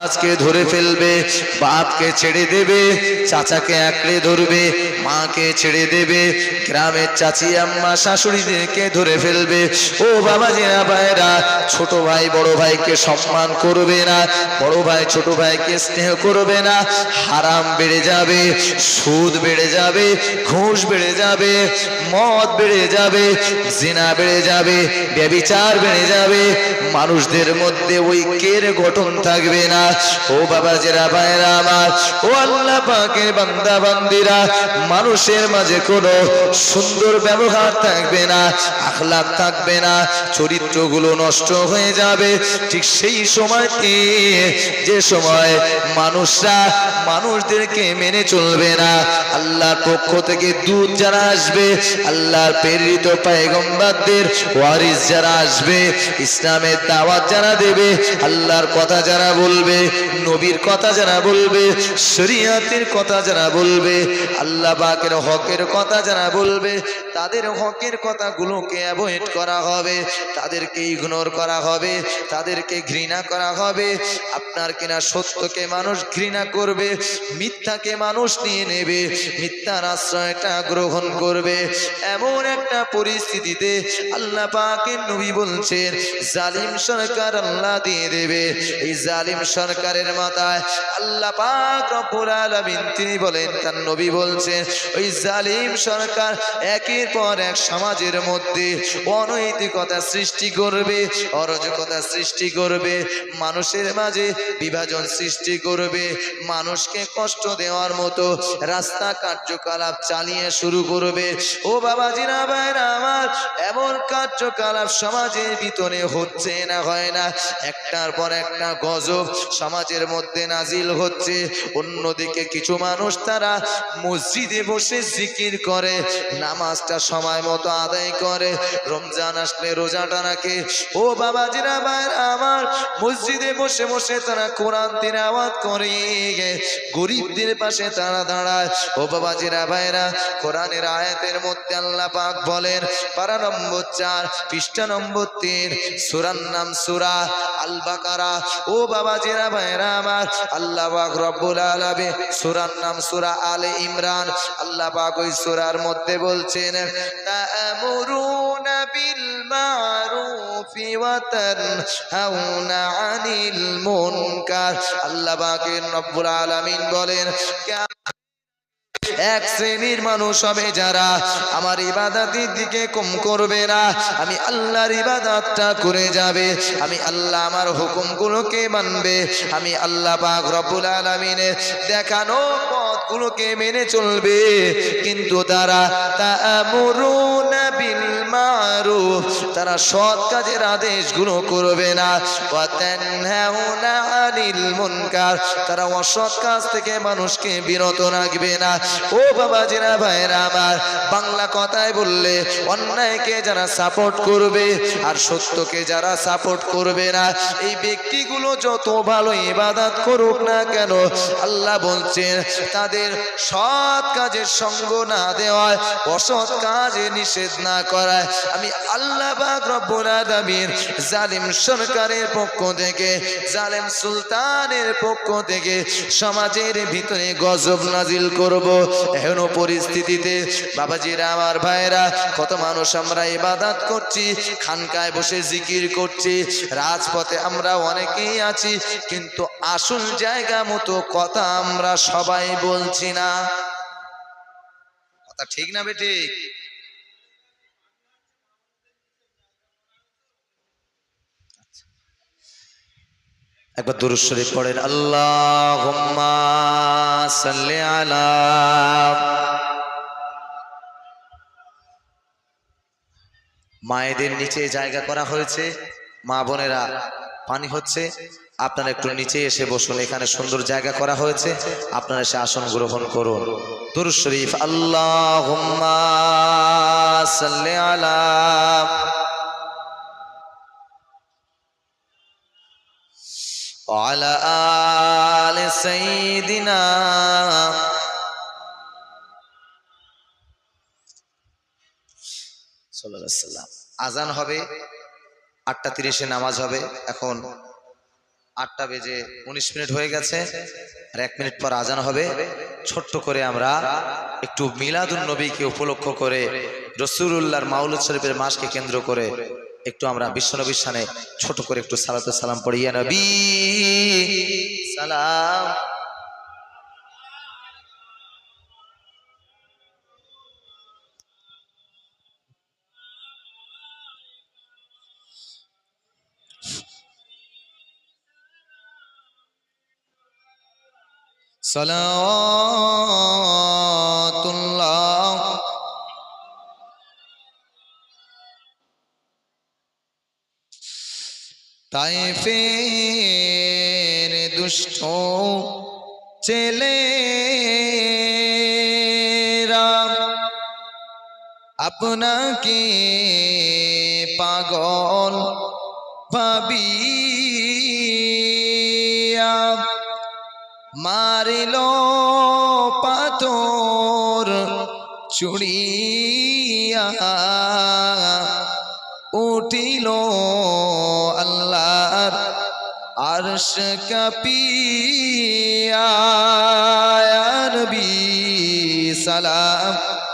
আজকে ধরে ফেলবে, বাপকে ছেড়ে দেবে, চাচাকে আঁকড়ে ধরবে, মাকে ছেড়ে দেবে, গ্রামের চাচি, আম্মা, শাশুড়িদেরকে ধরে ফেলবে। ও বাবা জিরা ভাইরা, ছোট ভাই, বড় ভাইকে সম্মান করবে না, বড় ভাই, ছোট ভাইকে স্নেহ করবে না। হারাম বেড়ে যাবে, সুদ বেড়ে যাবে, ঘুষ বেড়ে যাবে, মদ বেড়ে যাবে, জিনা বেড়ে যাবে, ব্যবিচার বেড়ে যাবে। মানুষদের মধ্যে ঐক্যের গঠন থাকবে না। ও বাবা জেরা ভাইরা আমার, ও আল্লাহ পাকের বান্দা বান্দিরা, মানুষের মাঝে কোনো সুন্দর ব্যবহার থাকবে না আখলাক থাকবে না, চরিত্রগুলো নষ্ট হয়ে যাবে। ঠিক সেই সময়তে যে সময় মানুষরা মানুষদেরকে মেনে চলবে না, আল্লাহর পক্ষ থেকে দুধ যারা আসবে, আল্লাহর প্রেরিত পায়গম্বারদের ওয়ারিস যারা আসবে, ইসলামের দাওয়াত যারা দেবে, আল্লাহর কথা যারা বলবে নবীর কথা যারা বলবে শরিয়াতের কথা যারা বলবে আল্লাহ বাকের হকের কথা যারা বলবে তাদের হকের কথাগুলোকে অ্যাভয়েড করা হবে, তাদেরকে ইগনোর করা হবে, তাদেরকে ঘৃণা করা হবে। আপনার কিনা সত্যকে মানুষ ঘৃণা করবে, মিথ্যাকে মানুষ নিয়ে নেবে, মিথ্যার আশ্রয়টা গ্রহণ করবে। এমন একটা পরিস্থিতিতে আল্লাহ পাকের নবী বলছেন, জালিম সরকার আল্লাহ দিয়ে দেবে। এই জালিম সরকারের মাথায় আল্লাহ পাক রব্বুল আলামিন তিনি বলেন, তার নবী বলছেন, ওই জালিম সরকার একের পর এক সমাজের মধ্যে অনৈতিকতা সৃষ্টি করবে, অরাজকতা সৃষ্টি করবে, মানুষের মাঝে বিভাজন সৃষ্টি করবে, মানুষকে কষ্ট দেওয়ার মতো রাস্তা কার্যকলাপ চালিয়ে শুরু করবে। ও বাবা, জিনা ভাইরা আমার, এমন কার্যকলাপ সমাজের ভিতরে হচ্ছে না, হয় না। একটার পর একটা গজব সমাজের মধ্যে নাজিল হচ্ছে। অন্যদিকে কিছু মানুষ তারা মসজিদে বসে জিকির করে, নামাজটা সময় মতো আদায় করে। রমজান আসলে রোজাটা রাখে ও বাবা জিরা ভাইরা আমার, মসজিদে বসে বসে তারা কোরআন তিলাওয়াত করে। গরিবদের পাশে তারা দাঁড়ায়। ও বাবা জিরা ভাইরা কোরআনের আয়াতের মধ্যে আল্লাহ পাক বলেন, পারা নম্বর চার, পৃষ্ঠা নম্বর তিন, সুরার নাম সুরা আল বাকারা ও বাবা জিরা ভাইরা আমার, আল্লাহ পাক রব্বুল আলামিন সুরার নাম সুরা আলে ইমরান আল্লাহ পাক ওই সুরার মধ্যে বলছেন তা'মুরুনা بالمعروف মারুফি عن المنكر আনিল باقي আল্লাহ العالمين বলেন এক শ্রেণির মানুষ হবে যারা আমার ইবাদাতের দিকে কম করবে না। আমি আল্লাহর ইবাদাতটা করে যাবে। আমি আল্লাহ আমার হুকুমগুলোকে মানবে। আমি আল্লাহ পাক রব্বুল আলামিনের দেখানো পথগুলোকে মেনে চলবে। কিন্তু তারা তা তা'মুরুনা বিল তারা সৎ কাজের আদেশগুলো করবে না। আনিল মুনকার। তারা অসৎ কাজ থেকে মানুষকে বিরত রাখবে না। ও বাবা, জিনা ভাইরা আমার, বাংলা কথায় বললে অন্যায়কে যারা সাপোর্ট করবে আর সত্যকে যারা সাপোর্ট করবে না, এই ব্যক্তিগুলো যত ভালো ইবাদত করুক না কেন, আল্লাহ বলছেন, তাদের সৎ কাজের সঙ্গ না দেওয়ায়, অসৎ কাজে নিষেধ না করায়। আমি আল্লাহ রব্বুল আলামিন জালিম সরকারের পক্ষ থেকে, জালেম সুলতানের পক্ষ থেকে সমাজের ভিতরে গজব নাজিল করব। এহেন পরিস্থিতিতে বাবাজিরা, আমার ভাইরা কত মানুষ আমরা ইবাদত করছি, খানকায় বসে জিকির করছি, রাজপথে আমরা অনেকেই আছি, কিন্তু আসল জায়গা মতো কথা আমরা সবাই বলছি না। কথা ঠিক না বেঠিক একবার দুরুদ শরীফ পড়েন, আল্লাহুম্মা সাল্লি মায়েদের নিচে জায়গা করা হয়েছে, মা বোনেরা, পানি হচ্ছে, আপনারা একটু নিচে এসে বসুন, এখানে সুন্দর জায়গা করা হয়েছে, আপনারা এসে আসন গ্রহণ করুন। দুরুদ শরীফ সাল্লি আলা وعلى آل سيدنا সাল্লাল্লাহু আলাইহি সাল্লাম আজান হবে আটটা তিরিশে নামাজ হবে এখন আটটা বেজে উনিশ মিনিট হয়ে গেছে আর এক মিনিট পর আজান হবে ছোট্ট করে আমরা একটু মিলাদুন নবীকে উপলক্ষ করে রসুল্লাহর মাউলুদ শরীফের মাসকে কেন্দ্র করে একটু আমরা বিশ্বনবীর সানে ছোট করে একটু সালাতে সালাম পড়িয়া নবী। সালাম। সালাতুল্লাহ তাই ফের দুষ্ট ছেলে আপনাকে পাগল ভাবিয়া মারিল পাথর চুড়িয়া উঠিল আরশ কপিয়া নবী সালাম।